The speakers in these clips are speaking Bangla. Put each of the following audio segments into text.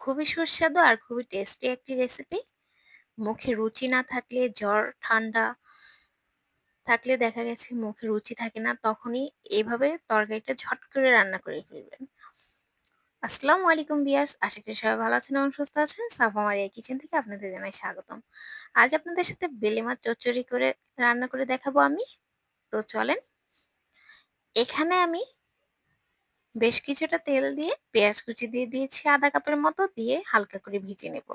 খুবই সুস্বাদু আর খুবই টেস্টি একটি রেসিপি। মুখে রুচি না থাকলে জ্বর, ঠান্ডা থাকলে দেখা গেছে মুখে রুচি থাকে না তখনই এভাবে তরকারিটা ঝট করে রান্না করে ফেলবেন। আসসালামু আলাইকুম বিয়ার্স আশা করি সবাই ভালো আছেন এবং সুস্থ আছেন সাফা মারিয়া কিচেন থেকে আপনাদের জানাই স্বাগতম আজ আপনাদের সাথে বেলে মাছ চচ্চড়ি করে রান্না করে দেখাবো আমি তো চলেন এখানে আমি বেশ কিছুটা তেল দিয়ে পেঁয়াজ কুচি দিয়ে দিয়েছি আধা কাপের মতো দিয়ে হালকা করে ভিজে নেব।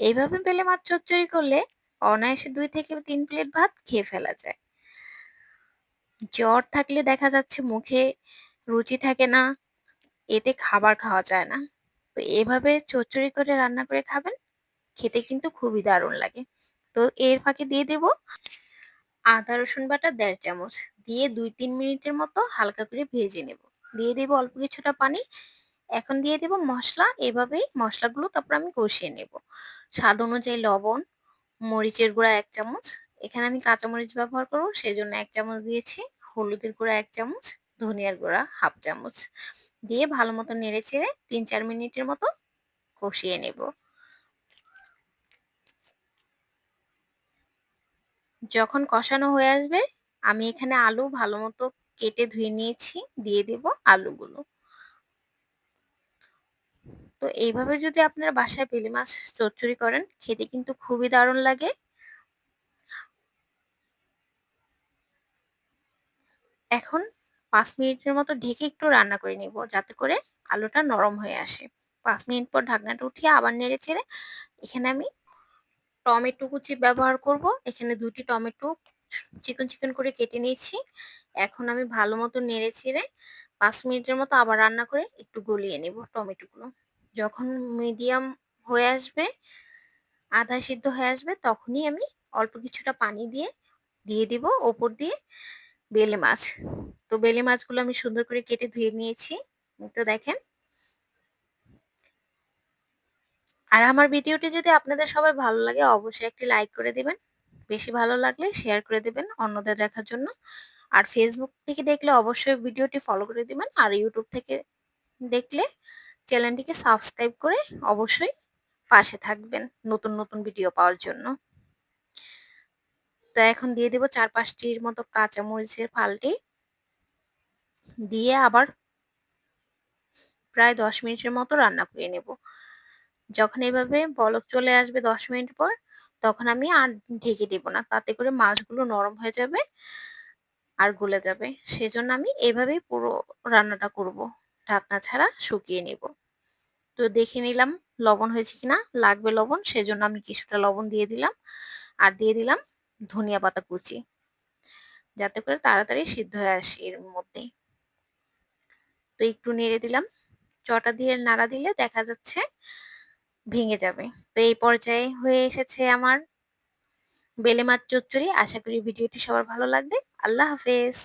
এইভাবে বেলে মাছ চচ্চড়ি করলে অনায়াসে দুই থেকে তিন প্লেট ভাত খেয়ে ফেলা যায়। জ্বর থাকলে দেখা যাচ্ছে মুখে রুচি থাকে না, এতে খাবার খাওয়া যায় না। তো এভাবে চচ্চড়ি করে রান্না করে খাবেন, খেতে কিন্তু খুবই দারুণ লাগে। তো এর ফাঁকে দিয়ে দেব আদা রসুন বাটা দেড় চামচ, দিয়ে দুই তিন মিনিটের মতো হালকা করে ভেজে নেব। দিয়ে দেব অল্প কিছুটা পানি। এখন দিয়ে দেব মশলা। এভাবেই মশলাগুলো তারপর আমি কষিয়ে নেব। স্বাদ অনুযায়ী লবণ, মরিচের গুঁড়া এক চামচ। এখানে আমি কাঁচামরিচ ব্যবহার করব সেই জন্য এক চামচ দিয়েছি। হলুদের গুঁড়া এক চামচ, ধনিয়ার গুঁড়া হাফ চামচ। দিয়ে ভালো মতো নেড়ে চেড়ে তিন চার মিনিটের মতো কষিয়ে নেব। যখন কষানো হয়ে আসবে, আমি এখানে আলু ভালো মতো কেটে ধুয়ে নিয়েছি, দিয়ে দেব আলুগুলো। তো এইভাবে যদি আপনারা বাসায় পেলি মাছ চচ্চড়ি করেন, খেতে কিন্তু খুবই দারুণ লাগে। এখন পাঁচ মিনিটের মতো ঢেকে একটু রান্না করে নিব, যাতে করে আলুটা নরম হয়ে আসে। পাঁচ মিনিট পর ঢাকনাটা উঠিয়ে আবার নেড়ে ছেড়ে এখানে আমি টমেটো কুচি ব্যবহার করব। এখানে দুটি টমেটো চিকন চিকন করে কেটে নিয়েছি। এখন আমি ভালো মতো নেড়ে ছেড়ে পাঁচ মিনিটের মতো আবার রান্না করে একটু গলিয়ে নেব টমেটোগুলো যখন মিডিয়াম হয়ে আসবে আধা সিদ্ধ হয়ে আসবে, তখনই আমি অল্প কিছুটা পানি দিয়ে দিয়ে দিব ওপর দিয়ে বেলে মাছ। তো বেলে মাছগুলো আমি সুন্দর করে কেটে ধুয়ে নিয়েছি। তো দেখেন। আর আমার ভিডিওটি যদি আপনাদের সবাই ভালো লাগে, অবশ্যই একটি লাইক করে দিবেন। বেশি ভালো লাগলে শেয়ার করে দেবেন অন্যদের দেখার জন্য। আর ফেসবুক থেকে দেখলে অবশ্যই ভিডিওটি ফলো করে দিবেন। আর ইউটিউব থেকে দেখলে চ্যানেলটিকে সাবস্ক্রাইব করে অবশ্যই পাশে থাকবেন নতুন নতুন ভিডিও পাওয়ার জন্য। তো এখন দিয়ে দেব চার পাঁচটির মতো কাঁচা মরিচের ফালটি। দিয়ে আবার প্রায় দশ মিনিটের মতো রান্না করে নেব। যখন এভাবে বলক চলে আসবে দশ মিনিট পর, তখন আমি আর ঢেকে দেব না। তাতে করে মাছগুলো নরম হয়ে যাবে আর গলে যাবে। সেজন্য আমি এভাবেই পুরো রান্নাটা করব। ঢাকনা ছাড়া শুকিয়ে নেব। তো দেখে নিলাম লবণ হয়েছে কিনা, লাগবে লবণ, সেজন্য আমি কিছুটা লবণ দিয়ে দিলাম। আর দিয়ে দিলাম ধনিয়া পাতা কুচি, যাতে করে তাড়াতাড়ি সিদ্ধ হয়ে আসে এর মধ্যে। তো একটু নেড়ে দিলাম। চটা দিয়ে নাড়া দিলে দেখা যাচ্ছে ভেঙে যাবে। তো এই পর্যায়ে হয়ে এসেছে আমার বেলে মাছ চচ্চড়ি। আশা করি ভিডিওটি সবার ভালো লাগবে। আল্লাহ হাফেজ।